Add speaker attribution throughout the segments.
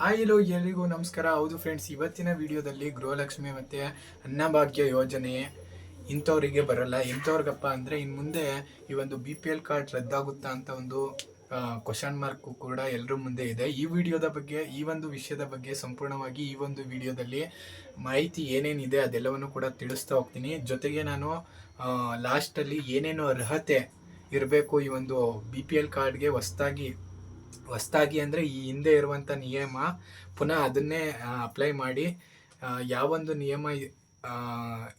Speaker 1: Hi hello ಎಲ್ರಿಗೂ ನಮಸ್ಕಾರ. ಹೌದು ಫ್ರೆಂಡ್ಸ್ ಇವತ್ತಿನ ವಿಡಿಯೋದಲ್ಲಿ ಗೃಹಲಕ್ಷ್ಮಿ ಮತ್ತು ಅನ್ನಭಾಗ್ಯ ಯೋಜನೆ ಇಂಥವ್ರಿಗೆ ಬರಲ್ಲ. ಇಂಥವ್ರಿಗಪ್ಪ ಅಂದರೆ ಇನ್ನು ಮುಂದೆ ಈ ಒಂದು ಬಿ ಪಿ ಎಲ್ ಕಾರ್ಡ್ ರದ್ದಾಗುತ್ತಾ ಅಂತ ಒಂದು ಕ್ವಶನ್ ಮಾರ್ಕು ಕೂಡ ಎಲ್ಲರ ಮುಂದೆ ಇದೆ. ಈ ವಿಡಿಯೋದ ಬಗ್ಗೆ, ಈ ಒಂದು ವಿಷಯದ ಬಗ್ಗೆ ಸಂಪೂರ್ಣವಾಗಿ ಈ ಒಂದು ವಿಡಿಯೋದಲ್ಲಿ ಮಾಹಿತಿ ಏನೇನಿದೆ ಅದೆಲ್ಲವನ್ನು ಕೂಡ ತಿಳಿಸ್ತಾ ಹೋಗ್ತೀನಿ. ಜೊತೆಗೆ ನಾನು ಲಾಸ್ಟಲ್ಲಿ ಏನೇನು ಅರ್ಹತೆ ಇರಬೇಕು ಈ ಒಂದು ಬಿ ಪಿ ಎಲ್ ಕಾರ್ಡ್ಗೆ ಹೊಸ್ದಾಗಿ ಹೊಸ್ದಾಗಿ ಅಂದರೆ ಈ ಹಿಂದೆ ಇರುವಂಥ ನಿಯಮ ಪುನಃ ಅದನ್ನೇ ಅಪ್ಲೈ ಮಾಡಿ ಯಾವೊಂದು ನಿಯಮ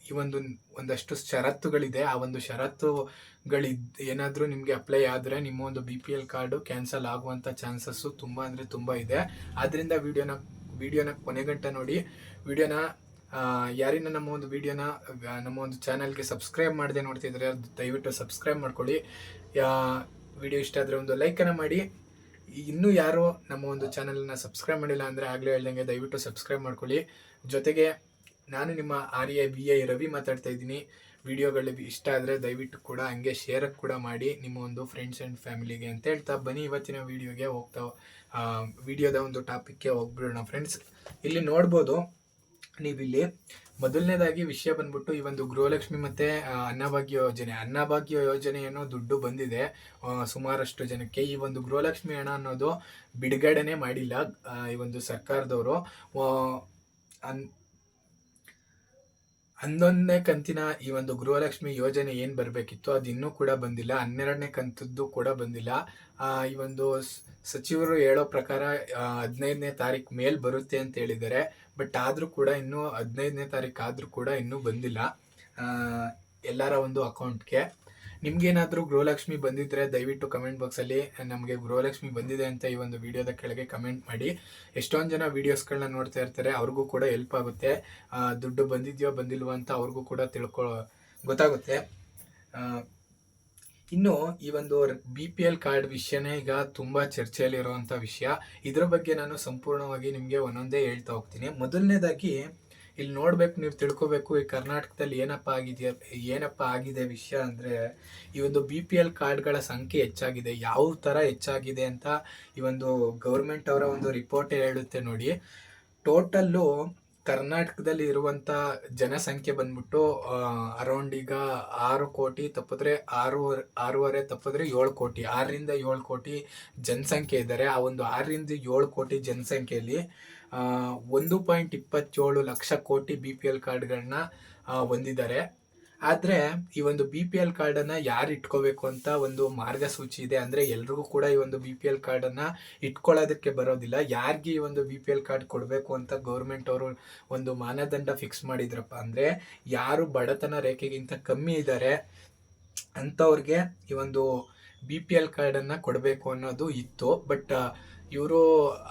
Speaker 1: ಈ ಒಂದು, ಒಂದಷ್ಟು ಷರತ್ತುಗಳಿದೆ, ಆ ಒಂದು ಷರತ್ತುಗಳಿದ್, ಏನಾದರೂ ನಿಮಗೆ ಅಪ್ಲೈ ಆದರೆ ನಿಮ್ಮ ಒಂದು B P L card cancel ಆಗುವಂಥ ಚಾನ್ಸಸ್ಸು ತುಂಬ ಅಂದರೆ ತುಂಬ ಇದೆ. ಆದ್ದರಿಂದ ವಿಡಿಯೋನ ವಿಡಿಯೋನ ಕೊನೆಗಂಟ ನೋಡಿ ವಿಡಿಯೋನ ಯಾರಿನ ನಮ್ಮ ಒಂದು ವಿಡಿಯೋನ ನಮ್ಮ ಒಂದು ಚಾನಲ್ಗೆ ಸಬ್ಸ್ಕ್ರೈಬ್ ಮಾಡದೆ ನೋಡ್ತಿದ್ರೆ, ದಯವಿಟ್ಟು ಸಬ್ಸ್ಕ್ರೈಬ್ ಮಾಡ್ಕೊಳ್ಳಿ. ವಿಡಿಯೋ ಇಷ್ಟ ಆದರೆ ಒಂದು ಲೈಕನ್ನು ಮಾಡಿ. ಇನ್ನೂ ಯಾರು ನಮ್ಮ ಒಂದು ಚಾನಲ್ನ ಸಬ್ಸ್ಕ್ರೈಬ್ ಮಾಡಿಲ್ಲ ಅಂದರೆ ಆಗಲೇ ಹೇಳ್ದಂಗೆ ದಯವಿಟ್ಟು ಸಬ್ಸ್ಕ್ರೈಬ್ ಮಾಡ್ಕೊಳ್ಳಿ. ಜೊತೆಗೆ ನಾನು ನಿಮ್ಮ R A B I Ravi ಮಾತಾಡ್ತಾ ಇದ್ದೀನಿ. ವಿಡಿಯೋಗಳು ಇಷ್ಟ ಆದರೆ ದಯವಿಟ್ಟು ಕೂಡ ಹಂಗೆ ಶೇರ್ ಕೂಡ ಮಾಡಿ ನಿಮ್ಮ ಒಂದು ಫ್ರೆಂಡ್ಸ್ ಆ್ಯಂಡ್ ಫ್ಯಾಮಿಲಿಗೆ ಅಂತ ಹೇಳ್ತಾ ಬನ್ನಿ. ಇವತ್ತಿನ ವಿಡಿಯೋಗೆ ಹೋಗ್ತಾ ವಿಡಿಯೋದ ಒಂದು ಟಾಪಿಕ್ಗೆ ಹೋಗ್ಬಿಡೋಣ ಫ್ರೆಂಡ್ಸ್ ಇಲ್ಲಿ ನೋಡ್ಬೋದು ನೀವಿಲ್ಲಿ ಮೊದಲನೇದಾಗಿ ವಿಷಯ ಬಂದ್ಬಿಟ್ಟು ಈ ಒಂದು ಗೃಹಲಕ್ಷ್ಮಿ ಮತ್ತೆ ಅನ್ನಭಾಗ್ಯ ಯೋಜನೆ. ಅನ್ನಭಾಗ್ಯ ಯೋಜನೆ ಏನೋ ದುಡ್ಡು ಬಂದಿದೆ ಸುಮಾರಷ್ಟು ಜನಕ್ಕೆ. ಈ ಒಂದು ಗೃಹಲಕ್ಷ್ಮಿ ಹಣ ಅನ್ನೋದು ಬಿಡುಗಡೆನೆ ಮಾಡಿಲ್ಲ ಈ ಒಂದು ಸರ್ಕಾರದವರು. ಅನ್ ಹನ್ನೊಂದನೇ ಕಂತಿನ ಈ ಒಂದು ಗೃಹಲಕ್ಷ್ಮಿ ಯೋಜನೆ ಏನು ಬರಬೇಕಿತ್ತು? ಅದು ಇನ್ನೂ ಕೂಡ ಬಂದಿಲ್ಲ. ಹನ್ನೆರಡನೇ ಕಂತದ್ದು ಕೂಡ ಬಂದಿಲ್ಲ. ಈ ಒಂದು ಸಚಿವರು ಹೇಳೋ ಪ್ರಕಾರ ಹದಿನೈದನೇ ತಾರೀಕು ಮೇಲೆ ಬರುತ್ತೆ ಅಂತ ಹೇಳಿದ್ದಾರೆ. ಬಟ್ ಆದರೂ ಕೂಡ ಇನ್ನೂ ಹದಿನೈದನೇ ತಾರೀಕು ಆದರೂ ಕೂಡ ಇನ್ನೂ ಬಂದಿಲ್ಲ. ಎಲ್ಲರ ಒಂದು ಅಕೌಂಟ್ಗೆ. ನಿಮ್ಗೇನಾದರೂ ಗೃಹಲಕ್ಷ್ಮಿ ಬಂದಿದ್ರೆ ದಯವಿಟ್ಟು ಕಮೆಂಟ್ ಬಾಕ್ಸಲ್ಲಿ ನಮಗೆ ಗೃಹಲಕ್ಷ್ಮಿ ಬಂದಿದೆ ಅಂತ ಈ ಒಂದು ವಿಡಿಯೋದ ಕೆಳಗೆ ಕಮೆಂಟ್ ಮಾಡಿ. ಎಷ್ಟೊಂದು ಜನ ವೀಡಿಯೋಸ್ಗಳನ್ನ ನೋಡ್ತಾ ಇರ್ತಾರೆ, ಅವ್ರಿಗೂ ಕೂಡ ಹೆಲ್ಪ್ ಆಗುತ್ತೆ. ದುಡ್ಡು ಬಂದಿದೆಯೋ ಬಂದಿಲ್ವೋ ಅಂತ ಅವ್ರಿಗೂ ಕೂಡ ತಿಳ್ಕೊ, ಗೊತ್ತಾಗುತ್ತೆ. ಇನ್ನು ಈ ಒಂದು ಬಿ ಪಿ ಎಲ್ ಕಾರ್ಡ್ ವಿಷಯನೇ ಈಗ ತುಂಬ ಚರ್ಚೆಯಲ್ಲಿರುವಂಥ ವಿಷಯ. ಇದ್ರ ಬಗ್ಗೆ ನಾನು ಸಂಪೂರ್ಣವಾಗಿ ನಿಮಗೆ ಒಂದೊಂದೇ ಹೇಳ್ತಾ ಹೋಗ್ತೀನಿ. ಮೊದಲನೇದಾಗಿ ಇಲ್ಲಿ ನೋಡ್ಬೇಕು, ನೀವು ತಿಳ್ಕೊಬೇಕು ಈ ಕರ್ನಾಟಕದಲ್ಲಿ ಏನಪ್ಪ ಆಗಿದೆ ಏನಪ್ಪ ಆಗಿದೆ ವಿಷಯ ಅಂದರೆ ಈ ಒಂದು ಬಿ ಪಿ ಎಲ್ ಕಾರ್ಡ್ಗಳ ಸಂಖ್ಯೆ ಹೆಚ್ಚಾಗಿದೆ. ಯಾವ ಥರ ಹೆಚ್ಚಾಗಿದೆ ಅಂತ ಈ ಒಂದು ಗೌರ್ಮೆಂಟ್ ಅವರ ಒಂದು ರಿಪೋರ್ಟ್ ಹೇಳುತ್ತೆ ನೋಡಿ. ಟೋಟಲ್ಲು ಕರ್ನಾಟಕದಲ್ಲಿ ಇರುವಂತ ಜನಸಂಖ್ಯೆ ಬಂದ್ಬಿಟ್ಟು ಅರೌಂಡ್ ಈಗ ಆರು ಕೋಟಿ ತಪ್ಪಿದ್ರೆ ಆರು, ಆರೂವರೆ ತಪ್ಪಿದ್ರೆ ಏಳು ಕೋಟಿ, ಆರರಿಂದ ಏಳು ಕೋಟಿ ಜನಸಂಖ್ಯೆ ಇದ್ದಾರೆ. ಆ ಒಂದು ಆರರಿಂದ ಏಳು ಕೋಟಿ ಜನಸಂಖ್ಯೆಯಲ್ಲಿ ಒಂದು ಪಾಯಿಂಟ್ ಇಪ್ಪತ್ತೇಳು ಲಕ್ಷ ಕೋಟಿ ಬಿ ಪಿ ಎಲ್ ಕಾರ್ಡ್ಗಳನ್ನ ಹೊಂದಿದ್ದಾರೆ. ಆದರೆ ಈ ಒಂದು ಬಿ ಪಿ ಎಲ್ ಕಾರ್ಡನ್ನು ಯಾರು ಇಟ್ಕೋಬೇಕು ಅಂತ ಒಂದು ಮಾರ್ಗಸೂಚಿ ಇದೆ. ಅಂದರೆ ಎಲ್ರಿಗೂ ಕೂಡ ಈ ಒಂದು ಬಿ ಪಿ ಎಲ್ ಕಾರ್ಡನ್ನು ಇಟ್ಕೊಳ್ಳೋದಕ್ಕೆ ಬರೋದಿಲ್ಲ. ಯಾರಿಗೆ ಈ ಒಂದು ಬಿ ಪಿ ಎಲ್ ಕಾರ್ಡ್ ಕೊಡಬೇಕು ಅಂತ ಗೌರ್ಮೆಂಟ್ ಅವರು ಒಂದು ಮಾನದಂಡ ಫಿಕ್ಸ್ ಮಾಡಿದ್ರಪ್ಪ ಅಂದರೆ ಯಾರು ಬಡತನ ರೇಖೆಗಿಂತ ಕಮ್ಮಿ ಇದ್ದಾರೆ ಅಂಥವ್ರಿಗೆ ಈ ಒಂದು ಬಿ ಪಿ ಎಲ್ ಕಾರ್ಡನ್ನು ಕೊಡಬೇಕು ಅನ್ನೋದು ಇತ್ತು. ಬಟ್ ಇವರು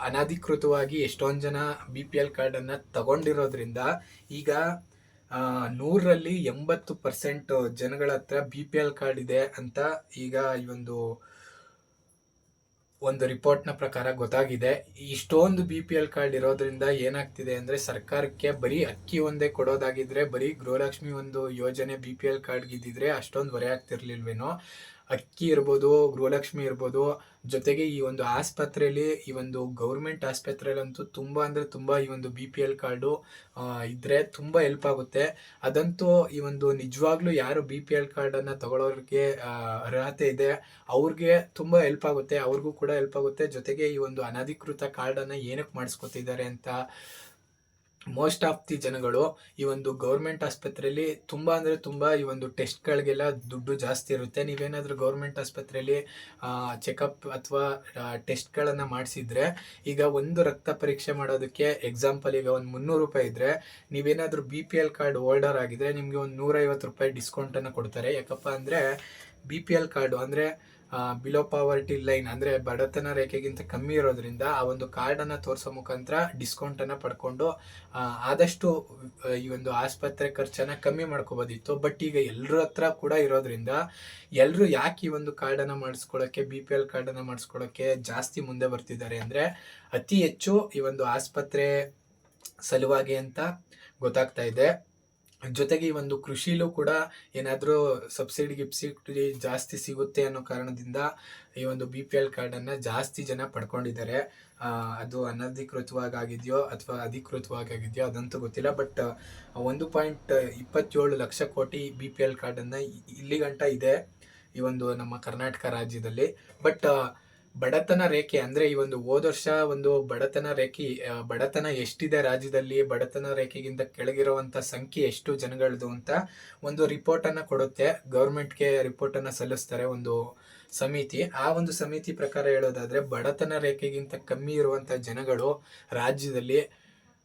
Speaker 1: ಅನಧಿಕೃತವಾಗಿ ಎಷ್ಟೊಂದು ಜನ ಬಿ ಪಿ ಎಲ್ ಕಾರ್ಡನ್ನು ತಗೊಂಡಿರೋದ್ರಿಂದ ಈಗ ನೂರರಲ್ಲಿ ಎಂಬತ್ತು ಪರ್ಸೆಂಟ್ ಜನಗಳ ಹತ್ರ ಬಿ ಪಿ ಎಲ್ ಕಾರ್ಡ್ ಇದೆ ಅಂತ ಈಗ ಈ ಒಂದು ಒಂದು ರಿಪೋರ್ಟ್ನ ಪ್ರಕಾರ ಗೊತ್ತಾಗಿದೆ. ಇಷ್ಟೊಂದು ಬಿ ಪಿ ಎಲ್ ಕಾರ್ಡ್ ಇರೋದ್ರಿಂದ ಏನಾಗ್ತಿದೆ ಅಂದರೆ ಸರ್ಕಾರಕ್ಕೆ ಬರೀ ಅಕ್ಕಿ ಒಂದೇ ಕೊಡೋದಾಗಿದ್ರೆ, ಬರೀ ಗೃಹಲಕ್ಷ್ಮಿ ಒಂದು ಯೋಜನೆ ಬಿ ಪಿ ಎಲ್ ಕಾರ್ಡ್ಗಿದ್ದಿದ್ರೆ ಅಷ್ಟೊಂದು ಹೊರೆ ಆಗ್ತಿರ್ಲಿಲ್ವೇನೋ. ಅಕ್ಕಿ ಇರ್ಬೋದು, ಗೃಹಲಕ್ಷ್ಮಿ ಇರ್ಬೋದು, ಜೊತೆಗೆ ಈ ಒಂದು ಆಸ್ಪತ್ರೆಯಲ್ಲಿ ಈ ಒಂದು ಗೌರ್ಮೆಂಟ್ ಆಸ್ಪತ್ರೆಯಲ್ಲಂತೂ ತುಂಬ ಅಂದರೆ ತುಂಬ ಈ ಒಂದು ಬಿ ಪಿ ಎಲ್ ಕಾರ್ಡು ಇದ್ದರೆ ತುಂಬ ಹೆಲ್ಪ್ ಆಗುತ್ತೆ. ಅದಂತೂ ಈ ಒಂದು ನಿಜವಾಗ್ಲೂ ಯಾರು ಬಿ ಪಿ ಎಲ್ ಕಾರ್ಡನ್ನು ತಗೊಳ್ಳೋರಿಗೆ ಅರ್ಹತೆ ಇದೆ, ಅವ್ರಿಗೆ ತುಂಬ ಹೆಲ್ಪ್ ಆಗುತ್ತೆ, ಅವ್ರಿಗೂ ಕೂಡ ಹೆಲ್ಪ್ ಆಗುತ್ತೆ. ಜೊತೆಗೆ ಈ ಒಂದು ಅನಧಿಕೃತ ಕಾರ್ಡನ್ನು ಏನಕ್ಕೆ ಮಾಡಿಸ್ಕೊತಿದ್ದಾರೆ ಅಂತ ಮೋಸ್ಟ್ ಆಫ್ ದಿ ಜನಗಳು ಈ ಒಂದು ಗೌರ್ಮೆಂಟ್ ಆಸ್ಪತ್ರೆಯಲ್ಲಿ ತುಂಬ ಅಂದರೆ ತುಂಬ ಈ ಒಂದು ಟೆಸ್ಟ್ಗಳಿಗೆಲ್ಲ ದುಡ್ಡು ಜಾಸ್ತಿ ಇರುತ್ತೆ. ನೀವೇನಾದರೂ ಗೌರ್ಮೆಂಟ್ ಆಸ್ಪತ್ರೆಯಲ್ಲಿ ಚೆಕಪ್ ಅಥವಾ ಟೆಸ್ಟ್ಗಳನ್ನು ಮಾಡಿಸಿದ್ರೆ ಈಗ ಒಂದು ರಕ್ತ ಪರೀಕ್ಷೆ ಮಾಡೋದಕ್ಕೆ ಎಕ್ಸಾಂಪಲ್ ಈಗ ಒಂದು ಮುನ್ನೂರು ರೂಪಾಯಿ ಇದ್ದರೆ ನೀವೇನಾದರೂ B P L card holder ಆಗಿದ್ರೆ ನಿಮಗೆ ಒಂದು ನೂರೈವತ್ತು ರೂಪಾಯಿ ಡಿಸ್ಕೌಂಟನ್ನು ಕೊಡ್ತಾರೆ. ಯಾಕಪ್ಪ ಅಂದರೆ ಬಿ ಪಿ ಎಲ್ ಕಾರ್ಡು ಅಂದರೆ ಬಿಲೋ ಪಾವರ್ಟಿ ಲೈನ್ ಅಂದರೆ ಬಡತನ ರೇಖೆಗಿಂತ ಕಮ್ಮಿ ಇರೋದ್ರಿಂದ ಆ ಒಂದು ಕಾರ್ಡನ್ನು ತೋರಿಸೋ ಮುಖಾಂತರ ಡಿಸ್ಕೌಂಟನ್ನು ಪಡ್ಕೊಂಡು ಆದಷ್ಟು ಈ ಒಂದು ಆಸ್ಪತ್ರೆ ಖರ್ಚನ್ನು ಕಮ್ಮಿ ಮಾಡ್ಕೋಬೋದಿತ್ತು. ಬಟ್ ಈಗ ಎಲ್ಲರ ಹತ್ರ ಕೂಡ ಇರೋದ್ರಿಂದ ಎಲ್ಲರೂ ಯಾಕೆ ಈ ಒಂದು ಕಾರ್ಡನ್ನು ಮಾಡಿಸ್ಕೊಳ್ಳೋಕ್ಕೆ ಬಿ ಪಿ ಎಲ್ ಕಾರ್ಡನ್ನು ಮಾಡಿಸ್ಕೊಳ್ಳೋಕ್ಕೆ ಜಾಸ್ತಿ ಮುಂದೆ ಬರ್ತಿದ್ದಾರೆ ಅಂದರೆ ಅತಿ ಹೆಚ್ಚು ಈ ಒಂದು ಆಸ್ಪತ್ರೆ ಸಲುವಾಗಿ ಅಂತ ಗೊತ್ತಾಗ್ತಾ ಇದೆ. ಜೊತೆಗೆ ಈ ಒಂದು ಕೃಷಿಲೂ ಕೂಡ ಏನಾದರೂ ಸಬ್ಸಿಡಿ ಗಿಬ್ಸಿಡಿ ಜಾಸ್ತಿ ಸಿಗುತ್ತೆ ಅನ್ನೋ ಕಾರಣದಿಂದ ಈ ಒಂದು ಬಿ ಪಿ ಎಲ್ ಕಾರ್ಡನ್ನು ಜಾಸ್ತಿ ಜನ ಪಡ್ಕೊಂಡಿದ್ದಾರೆ. ಅದು ಅನಧಿಕೃತವಾಗಿ ಆಗಿದೆಯೋ ಅಥವಾ ಅಧಿಕೃತವಾಗಿ ಆಗಿದೆಯೋ ಅದಂತೂ ಗೊತ್ತಿಲ್ಲ. ಬಟ್ ಒಂದು ಪಾಯಿಂಟ್ ಇಪ್ಪತ್ತೇಳು ಲಕ್ಷ ಕೋಟಿ ಬಿ ಪಿ ಎಲ್ ಕಾರ್ಡನ್ನು ಇಲ್ಲಿಗಂಟ ಇದೆ ಈ ಒಂದು ನಮ್ಮ ಕರ್ನಾಟಕ ರಾಜ್ಯದಲ್ಲಿ. ಬಟ್ ಬಡತನ ರೇಖೆ ಅಂದ್ರೆ ಈ ಒಂದು ಹೋದ ವರ್ಷ ಒಂದು ಬಡತನ ರೇಖೆ ಬಡತನ ಎಷ್ಟಿದೆ ರಾಜ್ಯದಲ್ಲಿ ಬಡತನ ರೇಖೆಗಿಂತ ಕೆಳಗಿರುವಂತ ಸಂಖ್ಯೆ ಎಷ್ಟು ಜನಗಳದು ಅಂತ ಒಂದು ರಿಪೋರ್ಟ್ ಅನ್ನ ಕೊಡುತ್ತೆ. ಗೌರ್ಮೆಂಟ್ಗೆ ರಿಪೋರ್ಟ್ ಅನ್ನ ಸಲ್ಲಿಸ್ತಾರೆ ಒಂದು ಸಮಿತಿ. ಆ ಒಂದು ಸಮಿತಿ ಪ್ರಕಾರ ಹೇಳೋದಾದ್ರೆ ಬಡತನ ರೇಖೆಗಿಂತ ಕಮ್ಮಿ ಇರುವಂತ ಜನಗಳು ರಾಜ್ಯದಲ್ಲಿ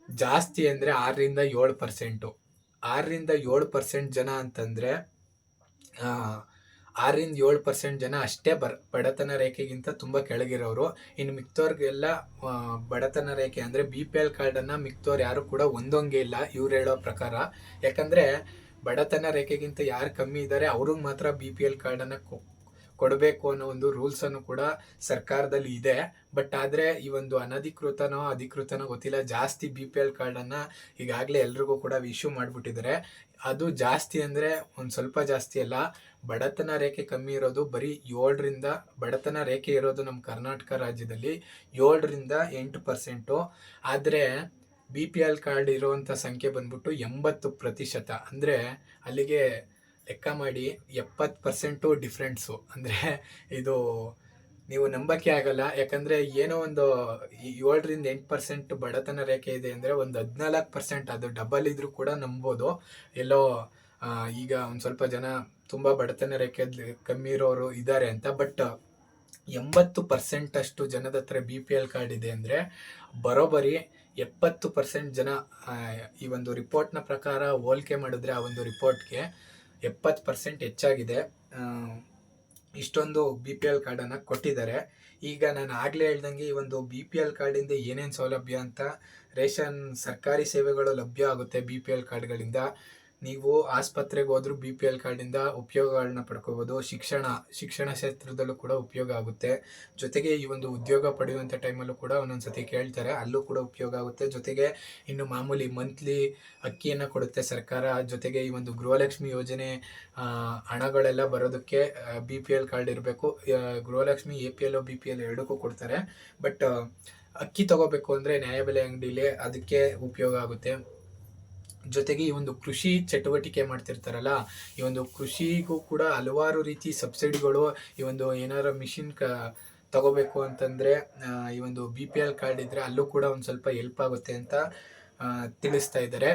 Speaker 1: ಜಾಸ್ತಿ ಅಂದ್ರೆ ಆರರಿಂದ ಏಳು ಪರ್ಸೆಂಟು ಆರರಿಂದ ಏಳು ಪರ್ಸೆಂಟ್ ಜನ ಅಂತಂದ್ರೆ ಆ, ಆರರಿಂದ ಏಳು ಪರ್ಸೆಂಟ್ ಜನ ಅಷ್ಟೇ ಬರ್, ಬಡತನ ರೇಖೆಗಿಂತ ತುಂಬ ಕೆಳಗಿರೋರು. ಇನ್ನು ಮಿಕ್ತವ್ರಿಗೆಲ್ಲ ಬಡತನ ರೇಖೆ ಅಂದರೆ ಬಿ ಪಿ ಎಲ್ ಕಾರ್ಡನ್ನು ಮಿಕ್ತವ್ರು ಯಾರು ಕೂಡ ಒಂದೊಂಗೆ ಇಲ್ಲ ಇವ್ರು ಹೇಳೋ ಪ್ರಕಾರ. ಯಾಕಂದರೆ ಬಡತನ ರೇಖೆಗಿಂತ ಯಾರು ಕಮ್ಮಿ ಇದ್ದಾರೆ ಅವ್ರಿಗೆ ಮಾತ್ರ ಬಿ ಪಿ ಎಲ್ ಕಾರ್ಡನ್ನು ಕೊಡಬೇಕು ಅನ್ನೋ ಒಂದು ರೂಲ್ಸ್ ಅನ್ನು ಕೂಡ ಸರ್ಕಾರದಲ್ಲಿ ಇದೆ. ಬಟ್ ಆದ್ರೆ ಈ ಒಂದು ಅನಧಿಕೃತನೋ ಅಧಿಕೃತನೋ ಗೊತ್ತಿಲ್ಲ. ಜಾಸ್ತಿ ಬಿ ಪಿ ಎಲ್ ಕಾರ್ಡನ್ನು ಈಗಾಗಲೇ ಎಲ್ರಿಗೂ ಕೂಡ ಇಶ್ಯೂ ಮಾಡಿಬಿಟ್ಟಿದ್ದಾರೆ. ಅದು ಜಾಸ್ತಿ ಅಂದರೆ ಒಂದು ಸ್ವಲ್ಪ ಜಾಸ್ತಿ ಅಲ್ಲ, ಬಡತನ ರೇಖೆ ಕಮ್ಮಿ ಇರೋದು ಬರೀ ಏಳರಿಂದ, ಬಡತನ ರೇಖೆ ಇರೋದು ನಮ್ಮ ಕರ್ನಾಟಕ ರಾಜ್ಯದಲ್ಲಿ ಏಳರಿಂದ ಎಂಟು ಪರ್ಸೆಂಟು ಆದರೆ ಬಿ ಪಿ ಎಲ್ ಕಾರ್ಡ್ ಇರುವಂಥ ಸಂಖ್ಯೆ ಬಂದ್ಬಿಟ್ಟು ಎಂಬತ್ತು ಪ್ರತಿಶತ. ಅಂದರೆ ಅಲ್ಲಿಗೆ ಲೆಕ್ಕ ಮಾಡಿ ಎಪ್ಪತ್ತು ಪರ್ಸೆಂಟು ಡಿಫ್ರೆನ್ಸು ಅಂದರೆ ಇದು ನೀವು ನಂಬಕ್ಕೆ ಆಗಲ್ಲ. ಯಾಕಂದರೆ ಏನೋ ಒಂದು ಏಳರಿಂದ ಎಂಟು ಪರ್ಸೆಂಟ್ ಬಡತನ ರೇಖೆ ಇದೆ ಅಂದರೆ ಒಂದು ಹದಿನಾಲ್ಕು ಪರ್ಸೆಂಟ್ ಅದು ಡಬಲ್ ಇದ್ರೂ ಕೂಡ ನಂಬೋದು. ಎಲ್ಲೋ ಈಗ ಒಂದು ಸ್ವಲ್ಪ ಜನ ತುಂಬ ಬಡತನ ರೇಖೆ ಕಮ್ಮಿ ಇರೋರು ಇದ್ದಾರೆ ಅಂತ. ಬಟ್ ಎಂಬತ್ತು ಪರ್ಸೆಂಟ್ ಅಷ್ಟು ಜನದ ಹತ್ರ ಬಿ ಪಿ ಎಲ್ ಕಾರ್ಡ್ ಇದೆ ಅಂದರೆ ಬರೋಬ್ಬರಿ ಎಪ್ಪತ್ತು ಪರ್ಸೆಂಟ್ ಜನ ಈ ಒಂದು ರಿಪೋರ್ಟ್ನ ಪ್ರಕಾರ ಹೋಲಿಕೆ ಮಾಡಿದ್ರೆ ಆ ಒಂದು ರಿಪೋರ್ಟ್ಗೆ ಎಪ್ಪತ್ತು ಪರ್ಸೆಂಟ್ ಹೆಚ್ಚಾಗಿದೆ. ಇಷ್ಟೊಂದು ಬಿ ಪಿ ಎಲ್ ಕಾರ್ಡನ್ನು ಕೊಟ್ಟಿದ್ದಾರೆ. ಈಗ ನಾನು ಆಗಲೇ ಹೇಳ್ದಂಗೆ ಈ ಒಂದು ಬಿ ಪಿ ಎಲ್ ಕಾರ್ಡಿಂದ ಏನೇನು ಸೌಲಭ್ಯ ಅಂತ ರೇಷನ್ ಸರ್ಕಾರಿ ಸೇವೆಗಳು ಲಭ್ಯ ಆಗುತ್ತೆ ಬಿ ಪಿ ಎಲ್ ಕಾರ್ಡ್ಗಳಿಂದ ನೀವು ಆಸ್ಪತ್ರೆಗೆ ಹೋದ್ರೂ ಬಿ ಪಿ ಎಲ್ ಕಾರ್ಡಿಂದ ಉಪಯೋಗಗಳನ್ನ ಪಡ್ಕೋಬೋದು. ಶಿಕ್ಷಣ ಶಿಕ್ಷಣ ಕ್ಷೇತ್ರದಲ್ಲೂ ಕೂಡ ಉಪಯೋಗ ಆಗುತ್ತೆ. ಜೊತೆಗೆ ಈ ಒಂದು ಉದ್ಯೋಗ ಪಡೆಯುವಂಥ ಟೈಮಲ್ಲೂ ಕೂಡ ಒಂದೊಂದ್ಸತಿ ಕೇಳ್ತಾರೆ. ಅಲ್ಲೂ ಕೂಡ ಉಪಯೋಗ ಆಗುತ್ತೆ. ಜೊತೆಗೆ ಇನ್ನು ಮಾಮೂಲಿ ಮಂತ್ಲಿ ಅಕ್ಕಿಯನ್ನು ಕೊಡುತ್ತೆ ಸರ್ಕಾರ. ಜೊತೆಗೆ ಈ ಒಂದು ಗೃಹಲಕ್ಷ್ಮಿ ಯೋಜನೆ ಹಣಗಳೆಲ್ಲ ಬರೋದಕ್ಕೆ ಬಿ ಪಿ ಎಲ್ ಕಾರ್ಡ್ ಇರಬೇಕು. Gruhalakshmi A P L B P L ಎರಡಕ್ಕೂ ಕೊಡ್ತಾರೆ. ಬಟ್ ಅಕ್ಕಿ ತಗೋಬೇಕು ಅಂದರೆ ನ್ಯಾಯಬೆಲೆ ಅಂಗಡಿಲಿ ಅದಕ್ಕೆ ಉಪಯೋಗ ಆಗುತ್ತೆ. ಜೊತೆಗೆ ಈ ಒಂದು ಕೃಷಿ ಚಟುವಟಿಕೆ ಮಾಡ್ತಿರ್ತಾರಲ್ಲ, ಈ ಒಂದು ಕೃಷಿಗೂ ಕೂಡ ಹಲವಾರು ರೀತಿ ಸಬ್ಸಿಡಿಗಳು, ಈ ಒಂದು ಏನಾರ ಮಿಷಿನ್ ಕ, ತಗೋಬೇಕು ಅಂತಂದರೆ ಈ ಒಂದು ಬಿ ಪಿ ಎಲ್ ಕಾರ್ಡ್ ಇದ್ದರೆ ಅಲ್ಲೂ ಕೂಡ ಒಂದು ಸ್ವಲ್ಪ ಹೆಲ್ಪ್ ಆಗುತ್ತೆ ಅಂತ ತಿಳಿಸ್ತಾ ಇದ್ದಾರೆ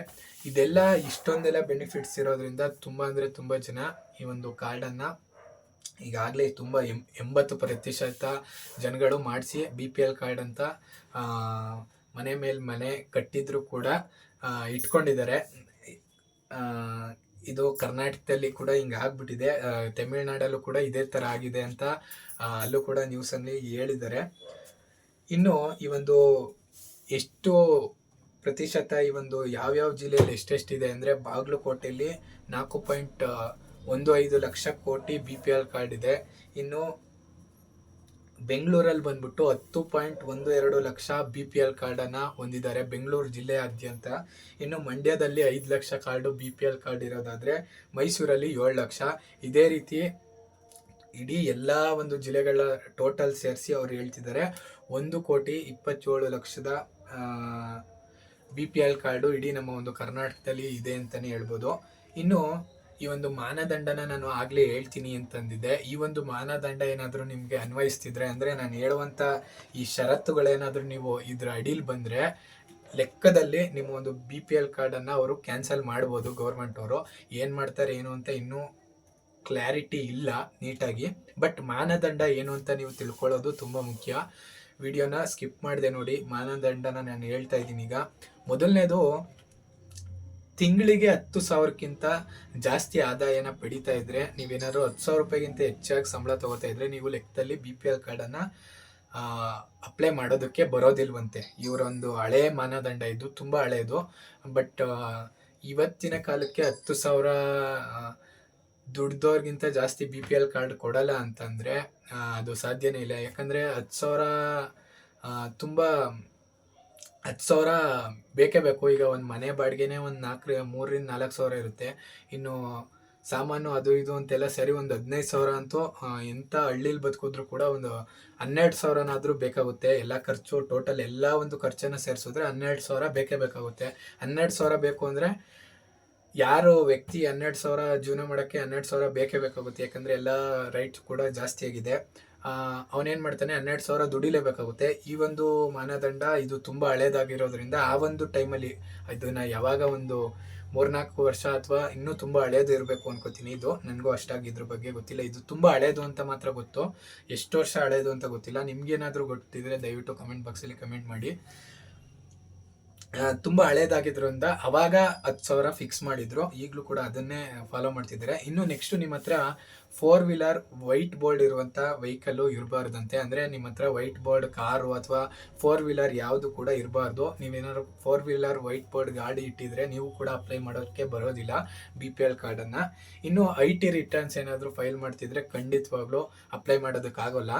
Speaker 1: ಇದೆಲ್ಲ ಇಷ್ಟೊಂದೆಲ್ಲ ಬೆನಿಫಿಟ್ಸ್ ಇರೋದ್ರಿಂದ ತುಂಬ ಅಂದರೆ ತುಂಬ ಜನ ಈ ಒಂದು ಕಾರ್ಡನ್ನು ಈಗಾಗಲೇ ತುಂಬ ಎಂ, ಎಂಬತ್ತು ಪ್ರತಿಶತ ಜನಗಳು ಮಾಡಿಸಿ ಬಿ ಪಿ ಎಲ್ ಕಾರ್ಡ್ ಅಂತ ಮನೆ ಮೇಲೆ ಮನೆ ಕಟ್ಟಿದ್ರು ಕೂಡ ಇಟ್ಕೊಂಡಿದ್ದಾರೆ. ಇದು ಕರ್ನಾಟಕದಲ್ಲಿ ಕೂಡ ಹಿಂಗೆ ಆಗ್ಬಿಟ್ಟಿದೆ. ತಮಿಳ್ನಾಡಲ್ಲೂ ಕೂಡ ಇದೇ ಥರ ಆಗಿದೆ ಅಂತ ಅಲ್ಲೂ ಕೂಡ ನ್ಯೂಸಲ್ಲಿ ಹೇಳಿದ್ದಾರೆ. ಇನ್ನು ಈ ಒಂದು ಎಷ್ಟು ಪ್ರತಿಶತ ಈ ಒಂದು ಯಾವ್ಯಾವ ಜಿಲ್ಲೆಯಲ್ಲಿ ಎಷ್ಟೆಷ್ಟಿದೆ ಅಂದರೆ ಬಾಗಲಕೋಟೆಯಲ್ಲಿ ನಾಲ್ಕು ಪಾಯಿಂಟ್ ಒಂದು ಐದು ಲಕ್ಷ ಕೋಟಿ ಬಿ ಪಿ ಎಲ್ ಕಾರ್ಡ್ ಇದೆ. ಇನ್ನು ಬೆಂಗಳೂರಲ್ಲಿ ಬಂದ್ಬಿಟ್ಟು ಹತ್ತು ಪಾಯಿಂಟ್ ಒಂದು ಎರಡು ಲಕ್ಷ ಬಿ ಪಿ ಎಲ್ ಕಾರ್ಡನ್ನು ಹೊಂದಿದ್ದಾರೆ ಬೆಂಗಳೂರು ಜಿಲ್ಲೆಯಾದ್ಯಂತ. ಇನ್ನು ಮಂಡ್ಯದಲ್ಲಿ ಐದು lakh card B P L card ಇರೋದಾದರೆ ಮೈಸೂರಲ್ಲಿ ಏಳು ಲಕ್ಷ. ಇದೇ ರೀತಿ ಇಡೀ ಎಲ್ಲ ಒಂದು ಜಿಲ್ಲೆಗಳ ಟೋಟಲ್ ಸೇರಿಸಿ ಅವ್ರು ಹೇಳ್ತಿದ್ದಾರೆ ಒಂದು ಕೋಟಿ ಇಪ್ಪತ್ತೇಳು ಲಕ್ಷದ ಬಿ ಪಿ ಎಲ್ ಕಾರ್ಡು ಇಡೀ ನಮ್ಮ ಒಂದು ಕರ್ನಾಟಕದಲ್ಲಿ ಇದೆ ಅಂತಲೇ ಹೇಳ್ಬೋದು. ಇನ್ನು ಈ ಒಂದು ಮಾನದಂಡನ ನಾನು ಆಗಲೇ ಹೇಳ್ತೀನಿ ಅಂತಂದಿದ್ದೆ. ಈ ಒಂದು ಮಾನದಂಡ ಏನಾದರೂ ನಿಮಗೆ ಅನ್ವಯಿಸ್ತಿದ್ರೆ, ಅಂದರೆ ನಾನು ಹೇಳುವಂಥ ಈ ಷರತ್ತುಗಳೇನಾದರೂ ನೀವು ಇದ್ರ ಅಡಿಲಿ ಬಂದರೆ, ಲೆಕ್ಕದಲ್ಲಿ ನಿಮ್ಮ ಒಂದು ಬಿ ಪಿ ಎಲ್ ಕಾರ್ಡನ್ನು ಅವರು ಕ್ಯಾನ್ಸಲ್ ಮಾಡ್ಬೋದು ಗೌರ್ಮೆಂಟ್ ಅವರು. ಏನು ಮಾಡ್ತಾರೆ, ಏನು ಅಂತ ಇನ್ನೂ ಕ್ಲಾರಿಟಿ ಇಲ್ಲ ನೀಟಾಗಿ. ಬಟ್ ಮಾನದಂಡ ಏನು ಅಂತ ನೀವು ತಿಳ್ಕೊಳ್ಳೋದು ತುಂಬ ಮುಖ್ಯ. ವಿಡಿಯೋನ ಸ್ಕಿಪ್ ಮಾಡಿದೆ ನೋಡಿ, ಮಾನದಂಡನ ನಾನು ಹೇಳ್ತಾ ಇದ್ದೀನಿ ಈಗ. ಮೊದಲನೇದು ತಿಂಗಳಿಗೆ ಹತ್ತು ಸಾವಿರಕ್ಕಿಂತ ಜಾಸ್ತಿ ಆದಾಯನ ಪಡಿತಾ ಇದ್ರೆ ನೀವೇನಾದ್ರು ಹತ್ತು ಸಾವಿರ ರೂಪಾಯಿಗಿಂತ ಹೆಚ್ಚಾಗಿ ಸಂಬಳ ತಗೋತಾ ಇದ್ರೆ ನೀವು ಲೆಕ್ಕದಲ್ಲಿ ಬಿ ಪಿ ಎಲ್ ಕಾರ್ಡನ್ನು ಅಪ್ಲೈ ಮಾಡೋದಕ್ಕೆ ಬರೋದಿಲ್ವಂತೆ. ಇವರೊಂದು ಹಳೆ ಮಾನದಂಡ ಇದು, ತುಂಬ ಹಳೆಯದು ಬಟ್ ಇವತ್ತಿನ ಕಾಲಕ್ಕೆ ಹತ್ತು ಸಾವಿರ ದುಡ್ದವ್ರಿಗಿಂತ ಜಾಸ್ತಿ ಬಿ ಪಿ ಎಲ್ ಕಾರ್ಡ್ ಕೊಡಲ್ಲ ಅಂತಂದರೆ ಅದು ಸಾಧ್ಯನೇ ಇಲ್ಲ. ಯಾಕಂದರೆ ಹತ್ತು ಸಾವಿರ ತುಂಬ ಹತ್ತು ಸಾವಿರ ಬೇಕೇ ಬೇಕು. ಈಗ ಒಂದು ಮನೆ ಬಾಡಿಗೆನೇ ಒಂದು ನಾಲ್ಕು ಮೂರರಿಂದ ನಾಲ್ಕು ಸಾವಿರ ಇರುತ್ತೆ. ಇನ್ನು ಸಾಮಾನು ಅದು ಇದು ಅಂತೆಲ್ಲ ಸರಿ ಒಂದು ಹದಿನೈದು ಸಾವಿರ ಅಂತೂ ಎಂಥ ಹಳ್ಳಿಲಿ ಬದುಕಿದ್ರು ಕೂಡ ಒಂದು ಹನ್ನೆರಡು ಸಾವಿರನಾದರೂ ಬೇಕಾಗುತ್ತೆ. ಎಲ್ಲ ಖರ್ಚು ಟೋಟಲ್ ಎಲ್ಲ ಒಂದು ಖರ್ಚನ್ನು ಸೇರಿಸಿದ್ರೆ ಹನ್ನೆರಡು ಸಾವಿರ ಬೇಕೇ ಬೇಕಾಗುತ್ತೆ. ಹನ್ನೆರಡು ಸಾವಿರ ಬೇಕು ಅಂದರೆ ಯಾರು ವ್ಯಕ್ತಿ ಹನ್ನೆರಡು ಸಾವಿರ ಜೀವನ ಮಾಡೋಕ್ಕೆ ಹನ್ನೆರಡು ಸಾವಿರ ಬೇಕೇ ಬೇಕಾಗುತ್ತೆ. ಯಾಕಂದರೆ ಎಲ್ಲ ರೈಟ್ಸ್ ಕೂಡ ಜಾಸ್ತಿ ಆಗಿದೆ. ಅವನೇನು ಮಾಡ್ತಾನೆ? ಹನ್ನೆರಡು ಸಾವಿರ ದುಡಿಲೇಬೇಕಾಗುತ್ತೆ. ಈ ಒಂದು ಮಾನದಂಡ ಇದು ತುಂಬ ಹಳೇದಾಗಿರೋದ್ರಿಂದ ಆ ಒಂದು ಟೈಮಲ್ಲಿ ಇದನ್ನು ಯಾವಾಗ ಒಂದು ಮೂರ್ನಾಲ್ಕು ವರ್ಷ ಅಥವಾ ಇನ್ನೂ ತುಂಬ ಹಳೇದು ಇರಬೇಕು ಅನ್ಕೋತೀನಿ. ಇದು ನನಗೂ ಅಷ್ಟಾಗಿ ಇದ್ರ ಬಗ್ಗೆ ಗೊತ್ತಿಲ್ಲ. ಇದು ತುಂಬ ಹಳೇದು ಅಂತ ಮಾತ್ರ ಗೊತ್ತು. ಎಷ್ಟು ವರ್ಷ ಹಳೇದು ಅಂತ ಗೊತ್ತಿಲ್ಲ. ನಿಮ್ಗೇನಾದರೂ ಗೊತ್ತಿದ್ರೆ ದಯವಿಟ್ಟು ಕಮೆಂಟ್ ಬಾಕ್ಸಲ್ಲಿ ಕಮೆಂಟ್ ಮಾಡಿ. ತುಂಬಾ ಹಳೇದಾಗಿದ್ರಿಂದ ಅವಾಗ ಹತ್ತು ಸಾವಿರ ಫಿಕ್ಸ್ ಮಾಡಿದ್ರು. ಈಗಲೂ ಕೂಡ ಅದನ್ನೇ ಫಾಲೋ ಮಾಡ್ತಿದ್ದಾರೆ. ಇನ್ನು ನೆಕ್ಸ್ಟ್ ನಿಮ್ಮ ಹತ್ರ ಫೋರ್ ವೀಲರ್ ವೈಟ್ ಬೋರ್ಡ್ ಇರುವಂತ ವೆಹಿಕಲ್ಲು ಇರಬಾರ್ದಂತೆ. ಅಂದ್ರೆ ನಿಮ್ಮ ಹತ್ರ ವೈಟ್ ಬೋರ್ಡ್ ಕಾರು ಅಥವಾ ಫೋರ್ ವೀಲರ್ ಯಾವುದು ಕೂಡ ಇರಬಾರ್ದು. ನೀವೇನಾದ್ರು ಫೋರ್ ವೀಲರ್ ವೈಟ್ ಬೋರ್ಡ್ ಗಾಡಿ ಇಟ್ಟಿದ್ರೆ ನೀವು ಕೂಡ ಅಪ್ಲೈ ಮಾಡೋದಕ್ಕೆ ಬರೋದಿಲ್ಲ ಬಿ ಪಿ ಎಲ್ ಕಾರ್ಡನ್ನು ಇನ್ನು ಐ ಟಿ ರಿಟರ್ನ್ಸ್ ಏನಾದರೂ ಫೈಲ್ ಮಾಡ್ತಿದ್ರೆ ಖಂಡಿತವಾಗ್ಲೂ ಅಪ್ಲೈ ಮಾಡೋದಕ್ಕಾಗೋಲ್ಲ.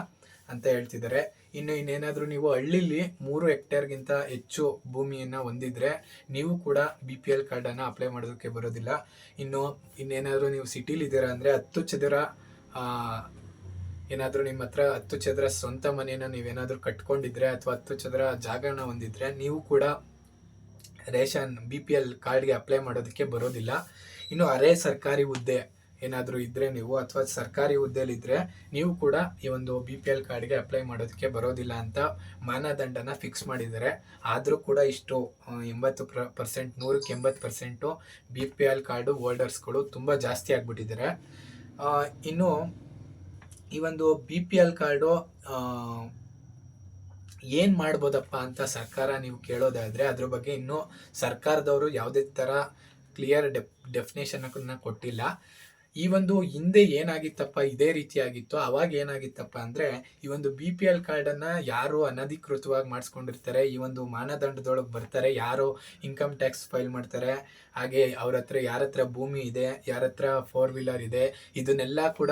Speaker 1: ಅಂತ ಹೇಳ್ತಿದ್ದಾರೆ. ಇನ್ನು ಇನ್ನೇನಾದರೂ ನೀವು ಹಳ್ಳಿಲಿ ಮೂರು ಹೆಕ್ಟೇರ್ಗಿಂತ ಹೆಚ್ಚು ಭೂಮಿಯನ್ನು ಹೊಂದಿದ್ರೆ ನೀವು ಕೂಡ ಬಿ ಪಿ ಎಲ್ ಕಾರ್ಡನ್ನು ಅಪ್ಲೈ ಮಾಡೋದಕ್ಕೆ ಬರೋದಿಲ್ಲ. ಇನ್ನು ಇನ್ನೇನಾದರೂ ನೀವು ಸಿಟಿಲಿ ಇದ್ದೀರಾ ಅಂದರೆ ಹತ್ತು ಚದರ ಏನಾದರೂ ನಿಮ್ಮ ಹತ್ರ ಹತ್ತು ಚದರ ಸ್ವಂತ ಮನೆಯನ್ನು ನೀವೇನಾದರೂ ಕಟ್ಕೊಂಡಿದ್ರೆ ಅಥವಾ ಹತ್ತು ಚದರ ಜಾಗನ ಹೊಂದಿದ್ರೆ ನೀವು ಕೂಡ ರೇಷನ್ ಬಿ ಪಿ ಎಲ್ ಕಾರ್ಡ್ಗೆ ಅಪ್ಲೈ ಮಾಡೋದಕ್ಕೆ ಬರೋದಿಲ್ಲ. ಇನ್ನು ಅರೆ ಸರ್ಕಾರಿ ಹುದ್ದೆ ಏನಾದರೂ ಇದ್ರೆ ನೀವು ಅಥವಾ ಸರ್ಕಾರಿ ಹುದ್ದೆಯಲ್ಲಿದ್ದರೆ ನೀವು ಕೂಡ ಈ ಒಂದು ಬಿ ಪಿ ಎಲ್ ಕಾರ್ಡ್ಗೆ ಅಪ್ಲೈ ಮಾಡೋದಕ್ಕೆ ಬರೋದಿಲ್ಲ ಅಂತ ಮಾನದಂಡನ ಫಿಕ್ಸ್ ಮಾಡಿದ್ದಾರೆ. ಆದರೂ ಕೂಡ ಇಷ್ಟು ಎಂಬತ್ತು ಎಂಬತ್ತು ಪರ್ಸೆಂಟ್ ನೂರಕ್ಕೆ ಎಂಬತ್ತು percent B P L card ಹೋಲ್ಡರ್ಸ್ಗಳು ತುಂಬ ಜಾಸ್ತಿ ಆಗಿಬಿಟ್ಟಿದ್ದಾರೆ. ಇನ್ನು ಈ ಒಂದು ಬಿ ಪಿ ಎಲ್ ಕಾರ್ಡು ಏನು ಮಾಡ್ಬೋದಪ್ಪ ಅಂತ ಸರ್ಕಾರ ನೀವು ಕೇಳೋದಾದರೆ ಅದ್ರ ಬಗ್ಗೆ ಇನ್ನೂ ಸರ್ಕಾರದವರು ಯಾವುದೇ ಥರ ಕ್ಲಿಯರ್ ಡೆಫ್ ಡೆಫಿನೇಷನ್ನ ಕೊಟ್ಟಿಲ್ಲ. ಈ ಒಂದು ಹಿಂದೆ ಏನಾಗಿತ್ತಪ್ಪ, ಇದೇ ರೀತಿಯಾಗಿತ್ತು, ಅವಾಗ ಏನಾಗಿತ್ತಪ್ಪ ಅಂದರೆ, ಈ ಒಂದು ಬಿ ಪಿ ಎಲ್ ಕಾರ್ಡನ್ನು ಯಾರು ಅನಧಿಕೃತವಾಗಿ ಮಾಡಿಸ್ಕೊಂಡಿರ್ತಾರೆ, ಈ ಒಂದು ಮಾನದಂಡದೊಳಗೆ ಬರ್ತಾರೆ, ಯಾರು ಇನ್ಕಮ್ ಟ್ಯಾಕ್ಸ್ ಫೈಲ್ ಮಾಡ್ತಾರೆ, ಹಾಗೆ ಅವ್ರ ಹತ್ರ ಯಾರ ಹತ್ರ ಭೂಮಿ ಇದೆ, ಯಾರ ಹತ್ರ ಫೋರ್ ವೀಲರ್ ಇದೆ, ಇದನ್ನೆಲ್ಲ ಕೂಡ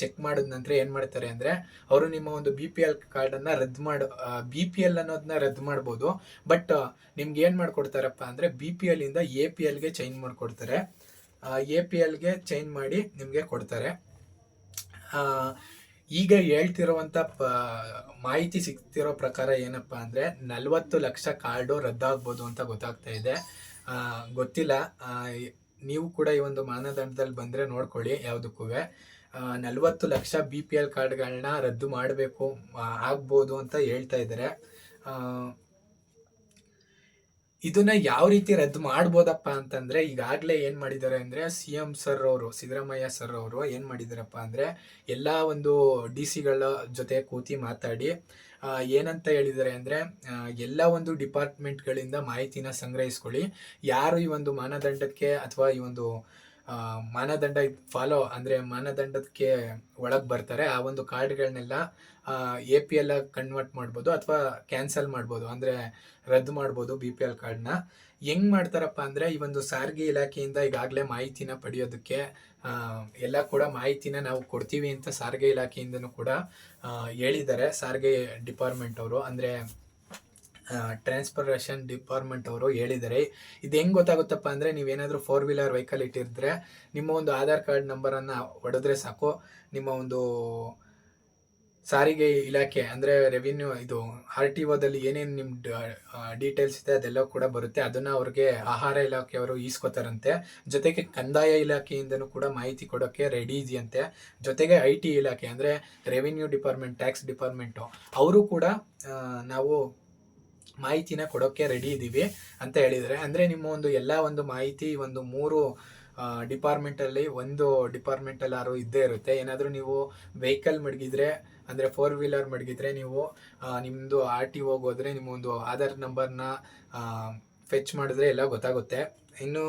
Speaker 1: ಚೆಕ್ ಮಾಡಿದ ನಂತರ ಏನು ಮಾಡ್ತಾರೆ ಅಂದರೆ, ಅವರು ನಿಮ್ಮ ಒಂದು ಬಿ ಪಿ ಎಲ್ ಕಾರ್ಡನ್ನು ರದ್ದು ಮಾಡಿ ಬಿ ಪಿ ಎಲ್ ಅನ್ನೋದನ್ನ ರದ್ದು ಮಾಡ್ಬೋದು ಬಟ್ ನಿಮ್ಗೆ ಏನು ಮಾಡ್ಕೊಡ್ತಾರಪ್ಪ ಅಂದರೆ ಬಿ ಪಿ ಎಲ್ಲಿಂದ ಎ ಪಿ ಎಲ್ಗೆ ಚೇಂಜ್ ಮಾಡಿಕೊಡ್ತಾರೆ. ಎ ಪಿ ಎಲ್ಗೆ ಚೇಂಜ್ ಮಾಡಿ ನಿಮಗೆ ಕೊಡ್ತಾರೆ. ಈಗ ಹೇಳ್ತಿರುವಂಥ ಪ, ಮಾಹಿತಿ ಸಿಗ್ತಿರೋ ಪ್ರಕಾರ ಏನಪ್ಪ ಅಂದರೆ ನಲವತ್ತು ಲಕ್ಷ ಕಾರ್ಡು ರದ್ದಾಗ್ಬೋದು ಅಂತ ಗೊತ್ತಾಗ್ತಾ ಇದೆ. ಗೊತ್ತಿಲ್ಲ. ನೀವು ಕೂಡ ಈ ಒಂದು ಮಾನದಂಡದಲ್ಲಿ ಬಂದರೆ ನೋಡ್ಕೊಳ್ಳಿ ಯಾವುದಕ್ಕೂ. ನಲವತ್ತು ಲಕ್ಷ ಬಿ ಪಿ ಎಲ್ ಕಾರ್ಡ್ಗಳನ್ನ ರದ್ದು ಮಾಡಬೇಕು ಆಗ್ಬೋದು ಅಂತ ಹೇಳ್ತಾ ಇದ್ದಾರೆ. ಇದನ್ನ ಯಾವ ರೀತಿ ರದ್ದು ಮಾಡ್ಬೋದಪ್ಪ ಅಂತಂದ್ರೆ, ಈಗಾಗಲೇ ಏನ್ ಮಾಡಿದ್ದಾರೆ ಅಂದ್ರೆ, ಸಿ ಎಂ ಸರ್ ಅವರು, ಸಿದ್ದರಾಮಯ್ಯ ಸರ್ ಅವರು ಏನ್ ಮಾಡಿದಾರಪ್ಪ ಅಂದ್ರೆ, ಎಲ್ಲಾ ಒಂದು ಡಿ ಸಿಗಳ ಜೊತೆ ಕೂತಿ ಮಾತಾಡಿ ಏನಂತ ಹೇಳಿದ್ದಾರೆ ಅಂದ್ರೆ ಎಲ್ಲ ಒಂದು ಡಿಪಾರ್ಟ್ಮೆಂಟ್ಗಳಿಂದ ಮಾಹಿತಿನ ಸಂಗ್ರಹಿಸ್ಕೊಳ್ಳಿ. ಯಾರು ಈ ಒಂದು ಮಾನದಂಡಕ್ಕೆ ಅಥವಾ ಈ ಒಂದು ಮಾನದಂಡ ಫಾಲೋ ಅಂದ್ರೆ ಮಾನದಂಡಕ್ಕೆ ಒಳಗೆ ಬರ್ತಾರೆ. ಆ ಒಂದು ಕಾರ್ಡ್ಗಳನ್ನೆಲ್ಲ ಎ ಪಿ ಎಲ್ ಕನ್ವರ್ಟ್ ಮಾಡ್ಬೋದು ಅಥವಾ ಕ್ಯಾನ್ಸಲ್ ಮಾಡ್ಬೋದು. ಅಂದ್ರೆ ರದ್ದು ಮಾಡ್ಬೋದು ಬಿ ಪಿ ಎಲ್ ಕಾರ್ಡ್ನ ಹೆಂಗ್ ಮಾಡ್ತಾರಪ್ಪ ಅಂದ್ರೆ ಈ ಒಂದು ಸಾರಿಗೆ ಇಲಾಖೆಯಿಂದ ಈಗಾಗಲೇ ಮಾಹಿತಿನ ಪಡೆಯೋದಕ್ಕೆ ಎಲ್ಲ ಕೂಡ ಮಾಹಿತಿನ ನಾವು ಕೊಡ್ತೀವಿ ಅಂತ ಸಾರಿಗೆ ಇಲಾಖೆಯಿಂದನೂ ಕೂಡ ಹೇಳಿದ್ದಾರೆ. ಸಾರಿಗೆ ಡಿಪಾರ್ಟ್ಮೆಂಟ್ ಅವರು. ಅಂದ್ರೆ ಟ್ರಾನ್ಸ್ಪೋರ್ಟೇಷನ್ ಡಿಪಾರ್ಟ್ಮೆಂಟ್ ಅವರು ಹೇಳಿದ್ದಾರೆ ಇದು ಹೆಂಗೆ ಗೊತ್ತಾಗುತ್ತಪ್ಪ ಅಂದ್ರೆ ನೀವೇನಾದರೂ ಫೋರ್ ವೀಲರ್ ವೆಹಿಕಲ್ ಇಟ್ಟಿದ್ರೆ ನಿಮ್ಮ ಒಂದು ಆಧಾರ್ ಕಾರ್ಡ್ ನಂಬರನ್ನು ಹೊಡೆದ್ರೆ ಸಾಕು. ನಿಮ್ಮ ಒಂದು ಸಾರಿಗೆ ಇಲಾಖೆ ಅಂದರೆ ರೆವಿನ್ಯೂ ಇದು ಆರ್ ಟಿ ಒದಲ್ಲಿ ಏನೇನು ನಿಮ್ಮ ಡೀಟೇಲ್ಸ್ ಇದೆ ಅದೆಲ್ಲ ಕೂಡ ಬರುತ್ತೆ. ಅದನ್ನು ಅವ್ರಿಗೆ ಆಹಾರ ಇಲಾಖೆಯವರು ಈಸ್ಕೋತಾರಂತೆ. ಜೊತೆಗೆ ಕಂದಾಯ ಇಲಾಖೆಯಿಂದನೂ ಕೂಡ ಮಾಹಿತಿ ಕೊಡೋಕ್ಕೆ ರೆಡಿ ಇದೆಯಂತೆ. ಜೊತೆಗೆ ಐ ಟಿ ಇಲಾಖೆ ಅಂದರೆ ರೆವಿನ್ಯೂ ಡಿಪಾರ್ಟ್ಮೆಂಟ್ ಟ್ಯಾಕ್ಸ್ ಡಿಪಾರ್ಟ್ಮೆಂಟು ಅವರು ಕೂಡ ನಾವು ಮಾಹಿತಿನ ಕೊಡೋಕ್ಕೆ ರೆಡಿ ಇದ್ದೀವಿ ಅಂತ ಹೇಳಿದರೆ. ಅಂದರೆ ನಿಮ್ಮ ಒಂದು ಎಲ್ಲ ಒಂದು ಮಾಹಿತಿ ಒಂದು ಮೂರು ಡಿಪಾರ್ಟ್ಮೆಂಟಲ್ಲಿ ಒಂದು ಡಿಪಾರ್ಟ್ಮೆಂಟಲ್ಲಿ ಯಾರು ಇದ್ದೇ ಇರುತ್ತೆ. ಏನಾದರೂ ನೀವು ವೆಹಿಕಲ್ ಮಡಗಿದ್ರೆ, ಅಂದರೆ ಫೋರ್ ವೀಲರ್ ಮಡಗಿದ್ರೆ ನೀವು ನಿಮ್ಮದು ಆರ್ ಟಿ ಹೋಗೋದ್ರೆ ನಿಮ್ಮ ಒಂದು ಆಧಾರ್ ನಂಬರ್ನ ಫೆಚ್ ಮಾಡಿದ್ರೆ ಎಲ್ಲ ಗೊತ್ತಾಗುತ್ತೆ. ಇನ್ನು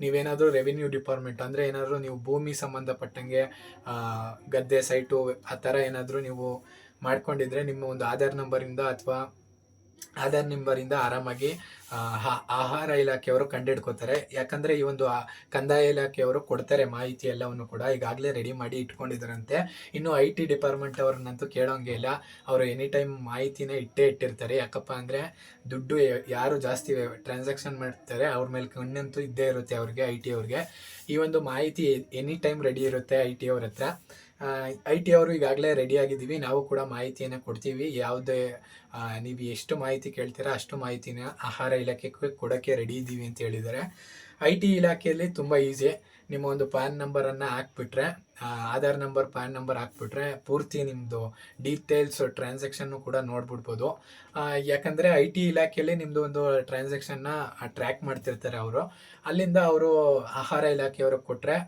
Speaker 1: ನೀವೇನಾದರೂ ರೆವಿನ್ಯೂ ಡಿಪಾರ್ಟ್ಮೆಂಟ್ ಅಂದರೆ ಏನಾದರೂ ನೀವು ಭೂಮಿ ಸಂಬಂಧಪಟ್ಟಂಗೆ ಗದ್ದೆ ಸೈಟು ಆ ಥರ ಏನಾದರೂ ನೀವು ಮಾಡ್ಕೊಂಡಿದ್ರೆ ನಿಮ್ಮ ಒಂದು ಆಧಾರ್ ನಂಬರಿಂದ ಅಥವಾ ಆಧಾರ್ ನಂಬರಿಂದ ಆರಾಮಾಗಿ ಆಹಾರ ಇಲಾಖೆಯವರು ಕಂಡಿಡ್ಕೋತಾರೆ. ಯಾಕಂದ್ರೆ ಈ ಒಂದು ಕಂದಾಯ ಇಲಾಖೆಯವರು ಕೊಡ್ತಾರೆ ಮಾಹಿತಿ ಎಲ್ಲವನ್ನು ಕೂಡ ಈಗಾಗಲೇ ರೆಡಿ ಮಾಡಿ ಇಟ್ಕೊಂಡಿದ್ದಾರಂತೆ. ಇನ್ನು ಐ ಟಿ ಡಿಪಾರ್ಟ್ಮೆಂಟ್ ಅವ್ರನ್ನಂತೂ ಕೇಳೋಂಗೆ ಇಲ್ಲ. ಅವರು ಎನಿ ಟೈಮ್ ಮಾಹಿತಿನ ಇಟ್ಟೇ ಇಟ್ಟಿರ್ತಾರೆ. ಯಾಕಪ್ಪ ಅಂದರೆ ದುಡ್ಡು ಯಾರು ಜಾಸ್ತಿ ಟ್ರಾನ್ಸಾಕ್ಷನ್ ಮಾಡ್ತಾರೆ, ಅವ್ರ ಮೇಲೆ ಕಣ್ಣಂತೂ ಇದ್ದೇ ಇರುತ್ತೆ ಅವ್ರಿಗೆ ಐ ಟಿ ಅವ್ರಿಗೆ. ಈ ಒಂದು ಮಾಹಿತಿ ಎನಿ ಟೈಮ್ ರೆಡಿ ಇರುತ್ತೆ ಐ ಟಿ ಅವ್ರ ಹತ್ರ. ಐ ಟಿ ಅವರು ಈಗಾಗಲೇ ರೆಡಿ ಆಗಿದ್ದೀವಿ. ನಾವು ಕೂಡ ಮಾಹಿತಿಯನ್ನು ಕೊಡ್ತೀವಿ. ಯಾವುದೇ ನೀವು ಎಷ್ಟು ಮಾಹಿತಿ ಕೇಳ್ತೀರಾ ಅಷ್ಟು ಮಾಹಿತಿನ ಆಹಾರ ಇಲಾಖೆಗೆ ಕೊಡೋಕ್ಕೆ ರೆಡಿ ಇದ್ದೀವಿ ಅಂತ ಹೇಳಿದ್ದಾರೆ. ಐ ಟಿ ಇಲಾಖೆಯಲ್ಲಿ ತುಂಬ ಈಸಿ ನಿಮ್ಮ ಒಂದು ಪ್ಯಾನ್ ನಂಬರನ್ನು ಹಾಕ್ಬಿಟ್ರೆ ಆಧಾರ್ ನಂಬರ್ ಪ್ಯಾನ್ ನಂಬರ್ ಹಾಕ್ಬಿಟ್ರೆ ಪೂರ್ತಿ ನಿಮ್ಮದು ಡೀಟೇಲ್ಸ್ ಟ್ರಾನ್ಸಾಕ್ಷನ್ನು ಕೂಡ ನೋಡ್ಬಿಡ್ಬೋದು. ಯಾಕಂದರೆ ಐ ಟಿ ಇಲಾಖೆಯಲ್ಲಿ ನಿಮ್ಮದು ಒಂದು ಟ್ರಾನ್ಸಾಕ್ಷನ್ನ ಟ್ರ್ಯಾಕ್ ಮಾಡ್ತಿರ್ತಾರೆ ಅವರು. ಅಲ್ಲಿಂದ ಅವರು ಆಹಾರ ಇಲಾಖೆಯವ್ರಿಗೆ ಕೊಟ್ಟರೆ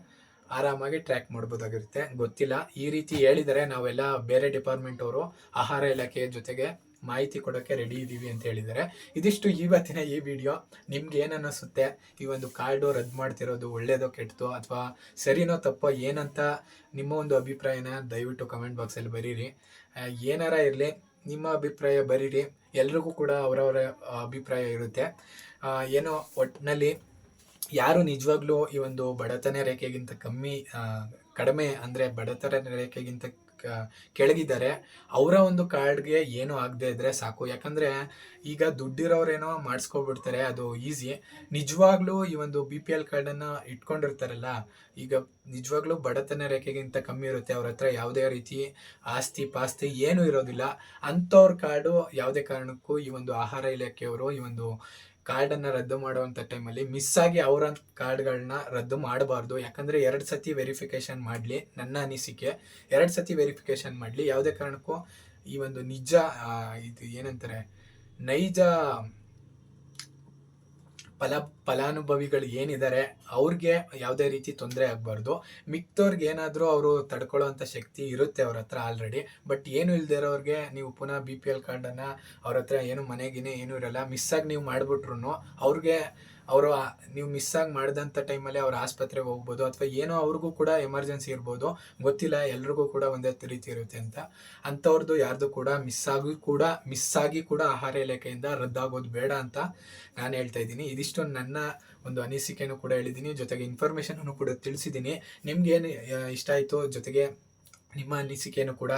Speaker 1: ಆರಾಮಾಗಿ ಟ್ರ್ಯಾಕ್ ಮಾಡ್ಬೋದಾಗಿರುತ್ತೆ. ಗೊತ್ತಿಲ್ಲ. ಈ ರೀತಿ ಹೇಳಿದರೆ ನಾವೆಲ್ಲ ಬೇರೆ ಡಿಪಾರ್ಟ್ಮೆಂಟ್ ಅವರು ಆಹಾರ ಇಲಾಖೆಯ ಜೊತೆಗೆ ಮಾಹಿತಿ ಕೊಡೋಕ್ಕೆ ರೆಡಿ ಇದ್ದೀವಿ ಅಂತ ಹೇಳಿದ್ದಾರೆ. ಇದಿಷ್ಟು ಇವತ್ತಿನ ಈ ವಿಡಿಯೋ ನಿಮ್ಗೆ ಏನು ಅನ್ನಿಸುತ್ತೆ ಈ ಒಂದು ಕಾರ್ಡು ರದ್ದು ಮಾಡ್ತಿರೋದು ಒಳ್ಳೇದೋ ಕೆಟ್ಟದೋ ಅಥವಾ ಸರಿನೋ ತಪ್ಪೋ ಏನಂತ ನಿಮ್ಮ ಒಂದು ಅಭಿಪ್ರಾಯನ ದಯವಿಟ್ಟು ಕಮೆಂಟ್ ಬಾಕ್ಸಲ್ಲಿ ಬರೀರಿ. ಏನಾರ ಇರಲಿ, ನಿಮ್ಮ ಅಭಿಪ್ರಾಯ ಬರೀರಿ. ಎಲ್ರಿಗೂ ಕೂಡ ಅವರವರ ಅಭಿಪ್ರಾಯ ಇರುತ್ತೆ. ಏನೋ ಒಟ್ಟಿನಲ್ಲಿ ಯಾರು ನಿಜವಾಗ್ಲೂ ಈ ಒಂದು ಬಡತನ ರೇಖೆಗಿಂತ ಕಮ್ಮಿ ಕಡಿಮೆ ಅಂದರೆ ಬಡತನ ರೇಖೆಗಿಂತ ಕೆಳಗಿದ್ದಾರೆ, ಅವರ ಒಂದು ಕಾರ್ಡ್ಗೆ ಏನು ಆಗದೆ ಇದ್ರೆ ಸಾಕು. ಯಾಕಂದ್ರೆ ಈಗ ದುಡ್ಡಿರೋರೇನೋ ಮಾಡಿಸ್ಕೊಬಿಡ್ತಾರೆ, ಅದು ಈಸಿ. ನಿಜವಾಗ್ಲೂ ಈ ಒಂದು ಬಿ ಪಿ ಎಲ್ ಕಾರ್ಡನ್ನು ಇಟ್ಕೊಂಡಿರ್ತಾರಲ್ಲ, ಈಗ ನಿಜವಾಗ್ಲೂ ಬಡತನ ರೇಖೆಗಿಂತ ಕಮ್ಮಿ ಇರುತ್ತೆ, ಅವ್ರ ಹತ್ರ ಯಾವುದೇ ರೀತಿ ಆಸ್ತಿ ಪಾಸ್ತಿ ಏನೂ ಇರೋದಿಲ್ಲ. ಅಂಥವ್ರ ಕಾರ್ಡು ಯಾವುದೇ ಕಾರಣಕ್ಕೂ ಈ ಒಂದು ಆಹಾರ ಇಲಾಖೆಯವರು ಈ ಒಂದು ಕಾರ್ಡನ್ನು ರದ್ದು ಮಾಡುವಂಥ ಟೈಮಲ್ಲಿ ಮಿಸ್ ಆಗಿ ಅವರ ಕಾರ್ಡ್ಗಳನ್ನ ರದ್ದು ಮಾಡಬಾರ್ದು. ಯಾಕಂದರೆ ಎರಡು ಸತಿ ವೆರಿಫಿಕೇಷನ್ ಮಾಡಲಿ, ನನ್ನ ಅನಿಸಿಕೆ. ಎರಡು ಸತಿ ವೆರಿಫಿಕೇಷನ್ ಮಾಡಲಿ. ಯಾವುದೇ ಕಾರಣಕ್ಕೂ ಈ ಒಂದು ನಿಜ ಇದು ಏನಂತಾರೆ, ನೈಜ ಫಲ, ಫಲಾನುಭವಿಗಳು ಏನಿದ್ದಾರೆ ಅವ್ರಿಗೆ ಯಾವುದೇ ರೀತಿ ತೊಂದರೆ ಆಗಬಾರ್ದು. ಮಿಕ್ತವ್ರಿಗೆ ಏನಾದರೂ ಅವರು ತಡ್ಕೊಳ್ಳೋವಂಥ ಶಕ್ತಿ ಇರುತ್ತೆ ಅವ್ರ ಹತ್ರ ಆಲ್ರೆಡಿ ಬಟ್ ಏನು ಇಲ್ಲದೆ ಇರೋರಿಗೆ ನೀವು ಪುನಃ ಬಿ ಪಿ ಎಲ್ ಕಾರ್ಡನ್ನು ಅವ್ರ ಹತ್ರ ಏನು ಮನೆಗಿನೇ ಏನೂ ಇರಲ್ಲ ಮಿಸ್ಸಾಗಿ ನೀವು ಮಾಡಿಬಿಟ್ರು ಅವ್ರಿಗೆ ಅವರು ನೀವು ಮಿಸ್ ಆಗಿ ಮಾಡಿದಂಥ ಟೈಮಲ್ಲಿ ಅವ್ರ ಆಸ್ಪತ್ರೆಗೆ ಹೋಗ್ಬೋದು ಅಥವಾ ಏನೋ ಅವ್ರಿಗೂ ಕೂಡ ಎಮರ್ಜೆನ್ಸಿ ಇರ್ಬೋದು. ಗೊತ್ತಿಲ್ಲ, ಎಲ್ರಿಗೂ ಕೂಡ ಒಂದೇ ರೀತಿ ಇರುತ್ತೆ ಅಂತ. ಅಂಥವ್ರದ್ದು ಯಾರ್ದು ಕೂಡ ಮಿಸ್ ಆಗಿ ಕೂಡ ಮಿಸ್ ಆಗಿ ಕೂಡ ಆಹಾರ ಇಲಾಖೆಯಿಂದ ರದ್ದಾಗೋದು ಬೇಡ ಅಂತ ನಾನು ಹೇಳ್ತಾ ಇದ್ದೀನಿ. ಇದಿಷ್ಟು ನನ್ನ ಒಂದು ಅನಿಸಿಕೆನೂ ಕೂಡ ಹೇಳಿದ್ದೀನಿ. ಜೊತೆಗೆ ಇನ್ಫಾರ್ಮೇಷನನ್ನು ಕೂಡ ತಿಳಿಸಿದ್ದೀನಿ. ನಿಮ್ಗೇನು ಇಷ್ಟ ಆಯಿತು ಜೊತೆಗೆ ನಿಮ್ಮ ಅನಿಸಿಕೆಯನ್ನು ಕೂಡ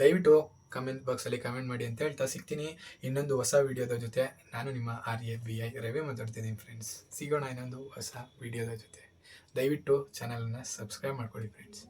Speaker 1: ದಯವಿಟ್ಟು ಕಮೆಂಟ್ ಬಾಕ್ಸಲ್ಲಿ ಕಮೆಂಟ್ ಮಾಡಿ ಅಂತ ಹೇಳ್ತಾ ಸಿಗ್ತೀನಿ. ಇನ್ನೊಂದು ಹೊಸ ವಿಡಿಯೋದ ಜೊತೆ ನಾನು ನಿಮ್ಮ R A B I Ravi ಮಾತಾಡ್ತಿದ್ದೀನಿ ಫ್ರೆಂಡ್ಸ್ ಸಿಗೋಣ ಇನ್ನೊಂದು ಹೊಸ ವಿಡಿಯೋದ ಜೊತೆ. ದಯವಿಟ್ಟು ಚಾನಲನ್ನು ಸಬ್ಸ್ಕ್ರೈಬ್ ಮಾಡ್ಕೊಳ್ಳಿ ಫ್ರೆಂಡ್ಸ್